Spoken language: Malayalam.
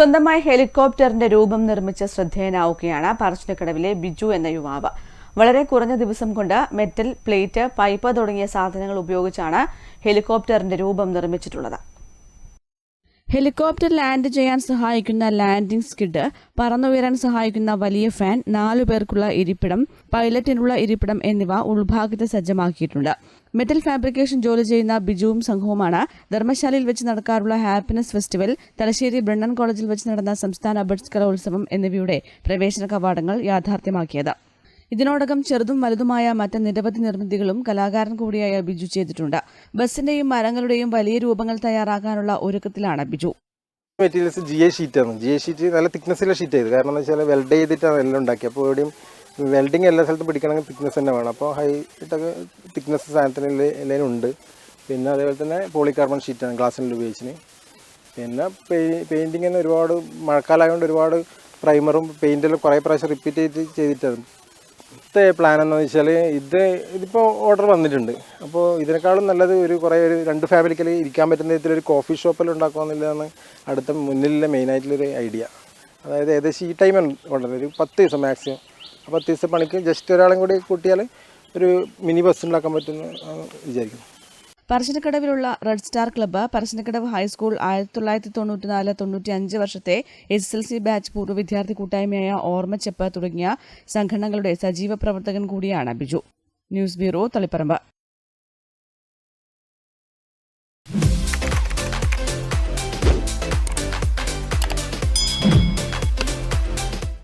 സ്വന്തമായി ഹെലികോപ്റ്ററിന്റെ രൂപം നിർമ്മിച്ച് ശ്രദ്ധേയനാവുകയാണ് പറശ്ശിനിക്കടവിലെ ബിജു എന്ന യുവാവ്. വളരെ കുറഞ്ഞ ദിവസം കൊണ്ട് മെറ്റൽ പ്ലേറ്റ് പൈപ്പ് തുടങ്ങിയ സാധനങ്ങൾ ഉപയോഗിച്ചാണ് ഹെലികോപ്റ്ററിന്റെ രൂപം നിർമ്മിച്ചിട്ടുള്ളത്. ഹെലികോപ്റ്റർ ലാൻഡ് ചെയ്യാൻ സഹായിക്കുന്ന ലാൻഡിംഗ് സ്കിഡ് പറന്നുയരാൻ സഹായിക്കുന്ന വലിയ ഫാൻ നാലു പേർക്കുള്ള ഇരിപ്പിടം പൈലറ്റിനുള്ള ഇരിപ്പിടം എന്നിവ ഉൾഭാഗത്ത് സജ്ജമാക്കിയിട്ടുണ്ട്. മെറ്റൽ ഫാബ്രിക്കേഷൻ ജോലി ചെയ്യുന്ന ബിജുവും സംഘവുമാണ് ധർമ്മശാലയിൽ വെച്ച് നടക്കാറുള്ള ഹാപ്പിനെസ് ഫെസ്റ്റിവൽ തലശ്ശേരി ബ്രണ്ണൻ കോളേജിൽ വെച്ച് നടന്ന സംസ്ഥാന ബഡ്സ് കലോത്സവം എന്നിവയുടെ പ്രവേശന കവാടങ്ങൾ യാഥാർത്ഥ്യമാക്കിയത്. ഇതിനോടകം ചെറുതും വലുതുമായ മറ്റ് നിരവധി നിർമ്മിതികളും കലാകാരൻ കൂടിയായ ബിജു ചെയ്തിട്ടുണ്ട്. ബസിന്റെയും മരങ്ങളുടെയും വലിയ രൂപങ്ങൾ തയ്യാറാക്കാനുള്ള ഒരുക്കത്തിലാണ് ബിജു. മെറ്റീരിയൽസ് ജി എ ഷീറ്റാണ് ജി എ ഷീറ്റ് നല്ല തിക്നെസ്സിലെ ഷീറ്റ് ചെയ്ത് കാരണം എന്ന് വെച്ചാൽ വെൽഡ് ചെയ്തിട്ടാണ് എല്ലാം ഉണ്ടാക്കിയത് അപ്പോൾ എവിടെയും വെൽഡിങ് എല്ലാ സ്ഥലത്തും പിടിക്കണമെങ്കിൽ തിക്നെസ് തന്നെ വേണം. അപ്പോൾ ഹൈ ഇട്ടൊക്കെ തിക്നെസ് സാധനത്തിന് എല്ലാവരും ഉണ്ട്. പിന്നെ അതേപോലെ തന്നെ പോളികാർബൺ ഷീറ്റാണ് ഗ്ലാസ്സിൽ ഉപയോഗിച്ചിന്. പിന്നെ പെയിന്റിങ് തന്നെ ഒരുപാട് മഴക്കാലമായതുകൊണ്ട് ഒരുപാട് പ്രൈമറും പെയിന്റെല്ലാം കുറേ പ്രാവശ്യം റിപ്പീറ്റ് ചെയ്ത് ചെയ്തിട്ടാണ്. ഇത്തെ പ്ലാൻ എന്ന് വെച്ചാൽ ഇത് ഇതിപ്പോൾ ഓർഡർ വന്നിട്ടുണ്ട്. അപ്പോൾ ഇതിനേക്കാളും നല്ലത് ഒരു കുറേ ഒരു രണ്ട് ഫാമിലിക്കൽ ഇരിക്കാൻ പറ്റുന്ന വിധത്തിൽ ഒരു കോഫി ഷോപ്പിൽ ഉണ്ടാക്കുമെന്നുള്ളതാണ് അടുത്ത മുന്നിലെ മെയിനായിട്ടുള്ളൊരു ഐഡിയ അതായത് ഏകദേശം ഈ ടൈം ഉണ്ടല്ലോ ഒരു പത്ത് ദിവസം മാക്സിമം ആ പത്ത് ദിവസം പണിക്ക് ജസ്റ്റ് ഒരാളും കൂടി കൂട്ടിയാൽ ഒരു മിനി ബസ് ഉണ്ടാക്കാൻ പറ്റുമെന്ന് വിചാരിക്കുന്നു. പറശ്ശിനിക്കടവിലുള്ള red star club Parassinikkadavu high school ആയിരത്തി തൊള്ളായിരത്തി തൊണ്ണൂറ്റിനാല് തൊണ്ണൂറ്റി അഞ്ച് വർഷത്തെ എസ് എൽ സി ബാച്ച് പൂർവ വിദ്യാർത്ഥി കൂട്ടായ്മയായ ഓർമ്മച്ചെപ്പ് തുടങ്ങിയ സംഘടനകളുടെ സജീവ പ്രവർത്തകൻ കൂടിയാണ് ബിജു. News bureau Taliparamba.